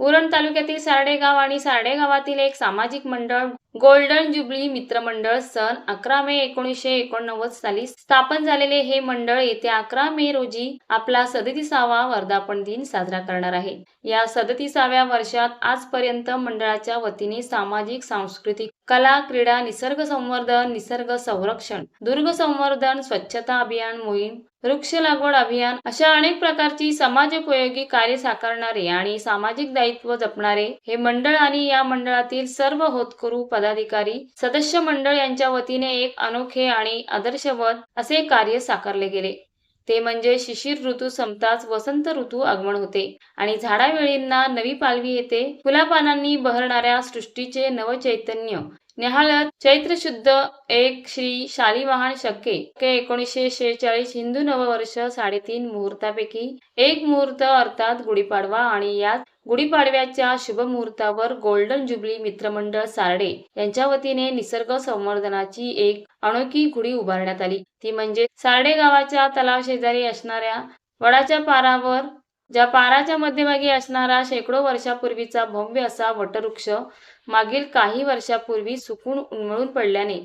उरण तालुक्यातील सारडेगाव आणि सारडेगावातील एक सामाजिक मंडळ गोल्डन जुबली मित्रमंडळ सन अकरा मे एकोणीसशे एकोणनव्वद साली स्थापन झालेले हे मंडळ येत्या अकरा मे रोजी आपला सदतीसावा वर्धापन दिन साजरा करणार आहे. या सदतीसाव्या वर्षात आजपर्यंत मंडळाच्या वतीने सामाजिक सांस्कृतिक कला क्रीडा निसर्ग संवर्धन निसर्ग संरक्षण दुर्ग संवर्धन स्वच्छता अभियान मोहीम वृक्ष लागवड अभियान अशा अनेक प्रकारची समाजोपयोगी कार्य साकारणारे आणि सामाजिक दायित्व जपणारे हे मंडळ आणि या मंडळातील सर्व होतकरू पदाधिकारी सदस्य मंडळ यांच्या वतीने एक अनोखे आणि आदर्शवत असे कार्य साकारले गेले. ते म्हणजे शिशिर ऋतू संपताच वसंत ऋतू आगमन होते. आणि झाडावेळींना नवी पालवी येते. फुलापानांनी बहरणाऱ्या सृष्टीचे नवचैतन्य. न्याहाळत चैत्र शुद्ध एक श्री शालिवाहन शके. के एकोणीसशे शेहेचाळीस हिंदू नववर्ष साडेतीन मुहूर्तापैकी एक मुहूर्त अर्थात गुढीपाडवा आणि यात गुढीपाडव्याच्या शुभ मुहूर्तावर गोल्डन जुबली मित्रमंडळ सारडे यांच्या वतीने निसर्ग संवर्धनाची एक अनोखी गुढी उभारण्यात आली. ती म्हणजे सारडे गावाच्या तलाव शेजारी असणाऱ्या वडाच्या पारावर ज्या पाराच्या मध्यभागी असणारा शेकडो वर्षापूर्वीचा भव्य असा वटवृक्ष मागील काही वर्षापूर्वी सुकून उन्मळून पडल्याने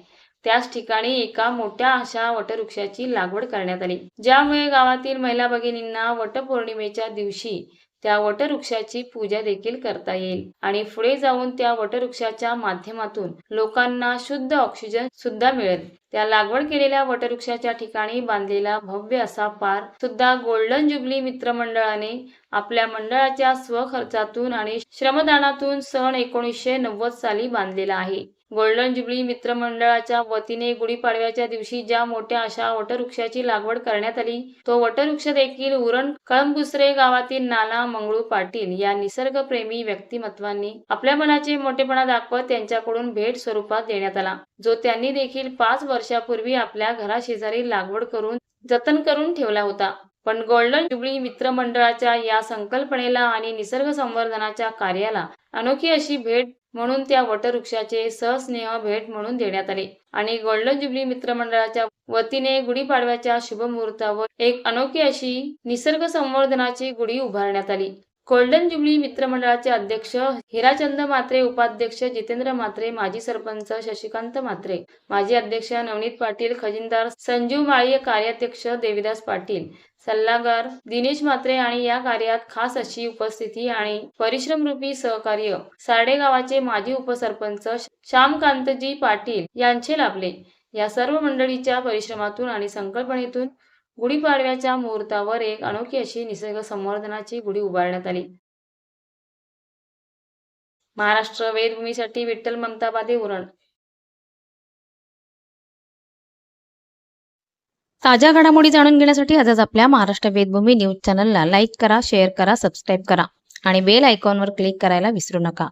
त्याच ठिकाणी एका मोठ्या अशा वटवृक्षाची लागवड करण्यात आली. ज्यामुळे गावातील महिला भगिनींना वटपौर्णिमेच्या दिवशी त्या वटवृक्षाची पूजा देखील करता येईल. आणि पुढे जाऊन त्या वटवृक्षाच्या माध्यमातून लोकांना शुद्ध ऑक्सिजन सुद्धा मिळेल. त्या लागवड केलेल्या वटवृक्षाच्या ठिकाणी बांधलेला भव्य असा पार सुद्धा गोल्डन जुबली मित्रमंडळाने आपल्या मंडळाच्या स्वखर्चातून आणि श्रमदानातून सन एकोणीसशे नव्वद साली बांधलेला आहे. गोल्डन जुबली मित्रमंडळाच्या वतीने गुढीपाडव्याच्या दिवशी ज्या मोठ्या अशा वटवृक्षाची लागवड करण्यात आली तो वटवृक्ष देखील उरण कळंबुसरे गावातील नाना मंगळू पाटील या निसर्गप्रेमी व्यक्तिमत्वांनी आपल्या मनाचे मोठेपणा दाखवत त्यांच्याकडून भेट स्वरूपात देण्यात आला जो त्यांनी देखील पाच वर्षापूर्वी आपल्या घराशेजारी लागवड करून जतन करून ठेवला होता. पण गोल्डन जुबली मित्रमंडळाच्या या संकल्पनेला आणि निसर्ग संवर्धनाच्या कार्याला अनोखी अशी भेट म्हणून त्या वटवृक्षाचे सहस्नेह भेट म्हणून देण्यात आले. आणि गोल्डन जुबली मित्रमंडळाच्या वतीने गुढीपाडव्याच्या शुभ मुहूर्तावर एक अनोखी अशी निसर्ग संवर्धनाची गुढी उभारण्यात आली. गोल्डन जुबली मित्रमंडळाचे अध्यक्ष हिराचंद मात्रे उपाध्यक्ष जितेंद्र मात्रे माजी सरपंच शशिकांत मात्रे माजी अध्यक्ष नवनीत पाटील खजिनदार संजीव माळी कार्याध्यक्ष देविदास पाटील सल्लागार दिनेश मात्रे आणि या कार्यात खास अशी उपस्थिती आणि परिश्रमरूपी सहकार्य सारडे गावाचे माजी उपसरपंच श्यामकांतजी पाटील यांचे लाभले. या सर्व मंडळीच्या परिश्रमातून आणि संकल्पनेतून गुढीपाडव्याच्या मुहूर्तावर एक अनोखी अशी निसर्ग संवर्धनाची गुढी उभारण्यात आली. महाराष्ट्र वेदभूमीसाठी विठ्ठल ममताबादे उरण. ताज्या घडामोडी जाणून घेण्यासाठी आजच आपल्या महाराष्ट्र वेदभूमी न्यूज चॅनलला लाईक करा शेअर करा सबस्क्राईब करा आणि बेल आयकॉनवर क्लिक करायला विसरू नका.